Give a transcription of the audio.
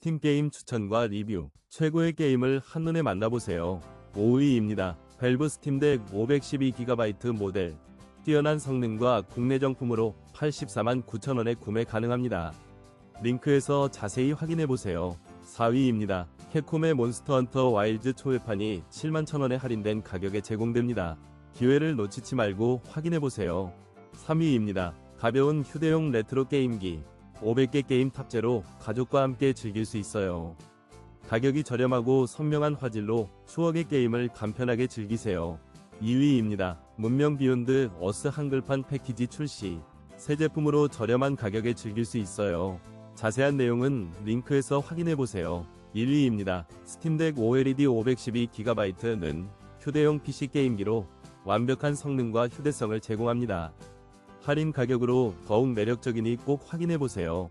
스팀 게임 추천과 리뷰, 최고의 게임을 한눈에 만나보세요. 5위입니다. 밸브 스팀덱 512GB 모델. 뛰어난 성능과 국내 정품으로 84만 9천원에 구매 가능합니다. 링크에서 자세히 확인해보세요. 4위입니다. 캡콤의 몬스터 헌터 와일드 초회판이 7만 천원에 할인된 가격에 제공됩니다. 기회를 놓치지 말고 확인해보세요. 3위입니다. 가벼운 휴대용 레트로 게임기 500개 게임 탑재로 가족과 함께 즐길 수 있어요. 가격이 저렴하고 선명한 화질로 추억의 게임을 간편하게 즐기세요. 2위입니다. 문명 비욘드 어스 한글판 패키지 출시. 새 제품으로 저렴한 가격에 즐길 수 있어요. 자세한 내용은 링크에서 확인해보세요. 1위입니다. 스팀덱 OLED 512GB는 휴대용 PC 게임기로 완벽한 성능과 휴대성을 제공합니다. 할인 가격으로 더욱 매력적이니 꼭 확인해보세요.